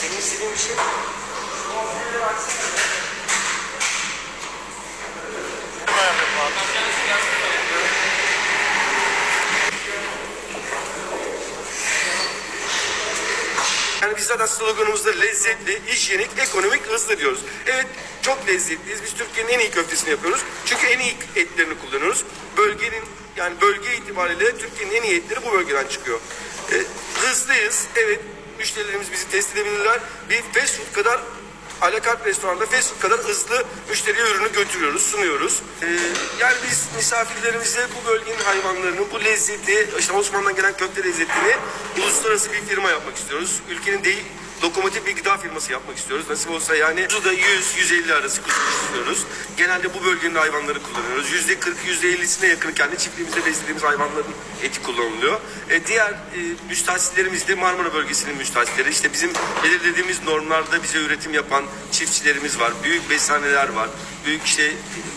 Senin istediğin bir şey mi? Yani biz zaten sloganımızda lezzetli, hijyenik, ekonomik, hızlı diyoruz. Evet çok lezzetliyiz. Biz Türkiye'nin en iyi köftesini yapıyoruz. Çünkü en iyi etlerini kullanıyoruz. Bölgenin yani bölge itibariyle Türkiye'nin en iyi etleri bu bölgeden çıkıyor. E, hızlıyız. Evet müşterilerimiz bizi test edebilirler. Bir fast food kadar alakart restoranda fast food kadar hızlı müşteriye ürünü götürüyoruz, sunuyoruz. Ee, yani biz misafirlerimize bu bölgenin hayvanlarını, bu lezzeti, işte Osmanlı'dan gelen köfte lezzetini uluslararası bir firma yapmak istiyoruz. Ülkenin değil, lokomotif bir gıda firması yapmak istiyoruz. Nasip olsa yani da 100-150 arası kuzu istiyoruz. Genelde bu bölgenin hayvanları kullanıyoruz. %40-%50'sine yakın kendi çiftliğimizde beslediğimiz hayvanların eti kullanılıyor. E, diğer e, müstahsislerimiz de Marmara bölgesinin müstahsisleri. İşte bizim belirlediğimiz normlarda bize üretim yapan çiftçilerimiz var. Büyük besaneler var. Büyük işte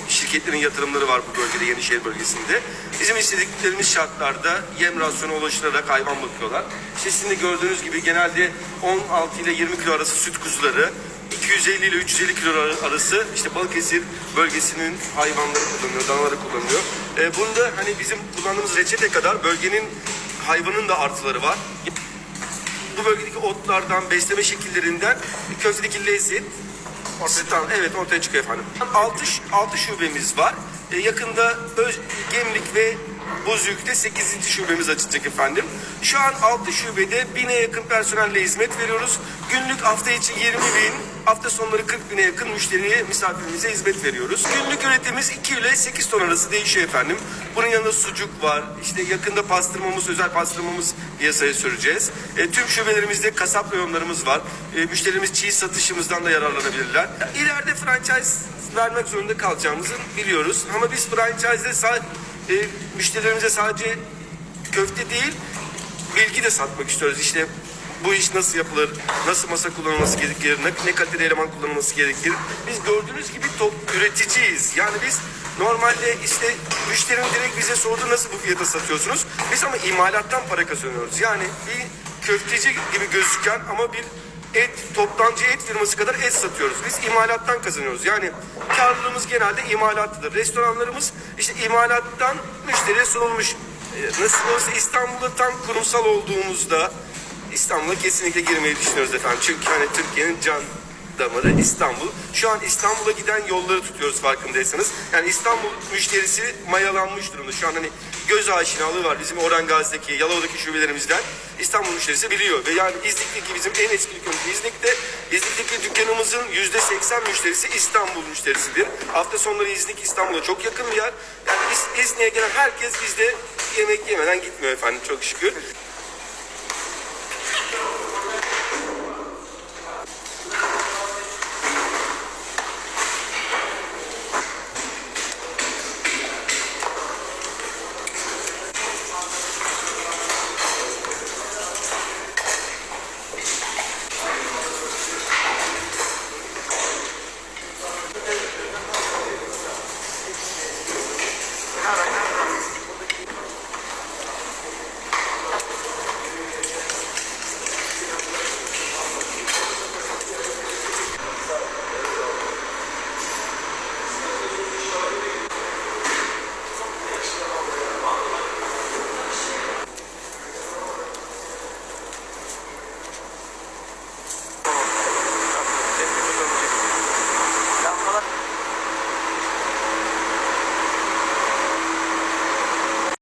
şirketlerin yatırımları var bu bölgede, Yenişehir bölgesinde. Bizim istediklerimiz şartlarda yem rasyonu oluşturarak hayvan bakıyorlar. İşte sizin de gördüğünüz gibi genelde 16 ile 20 kilo arası süt kuzuları, 250 ile 350 kilo arası işte Balıkesir bölgesinin hayvanları kullanılıyor, danaları kullanılıyor. Ee, bunda hani bizim kullandığımız reçete kadar bölgenin hayvanın da artıları var. Bu bölgedeki otlardan, besleme şekillerinden köftedeki lezzet Ortaya, evet ortaya çıkıyor efendim. 6, 6 şubemiz var. Ee, yakında Öz, Gemlik ve Bozüyük'te 8. şubemiz açılacak efendim. Şu an 6 şubede 1000'e yakın personelle hizmet veriyoruz. Günlük hafta içi 20 bin, hafta sonları 40 bine yakın müşteriye, misafirimize hizmet veriyoruz. Günlük üretimimiz 2 ile 8 ton arası değişiyor efendim. Bunun yanında sucuk var. İşte yakında pastırmamız, özel pastırmamız piyasaya süreceğiz. E, tüm şubelerimizde kasap reyonlarımız var. E, müşterimiz çiğ satışımızdan da yararlanabilirler. İleride franchise vermek zorunda kalacağımızı biliyoruz. Ama biz franchise'de sadece e, müşterilerimize sadece köfte değil, bilgi de satmak istiyoruz. İşte bu iş nasıl yapılır, nasıl masa kullanılması gerekir, ne, ne kaliteli eleman kullanılması gerekir. Biz gördüğünüz gibi top üreticiyiz. Yani biz normalde işte müşterinin direkt bize sordu nasıl bu fiyata satıyorsunuz. Biz ama imalattan para kazanıyoruz. Yani bir köfteci gibi gözüken ama bir et, toptancı et firması kadar et satıyoruz. Biz imalattan kazanıyoruz. Yani karlılığımız genelde imalatlıdır. Restoranlarımız işte imalattan müşteriye sunulmuş. Ee, Nasıl olsa İstanbul'da tam kurumsal olduğumuzda İstanbul'a kesinlikle girmeyi düşünüyoruz efendim. Çünkü hani Türkiye'nin can damarı İstanbul. Şu an İstanbul'a giden yolları tutuyoruz farkındaysanız. Yani İstanbul müşterisi mayalanmış durumda. Şu an hani göz aşinalığı var bizim Orhan Gazi'deki, Yalova'daki şubelerimizden. İstanbul müşterisi biliyor. Ve yani İznik'teki bizim en eski dükkanımız İznik'te. İznik'teki dükkanımızın yüzde seksen müşterisi İstanbul müşterisidir. Hafta sonları İznik İstanbul'a çok yakın bir yer. Yani İz- İznik'e gelen herkes bizde yemek yemeden gitmiyor efendim çok şükür.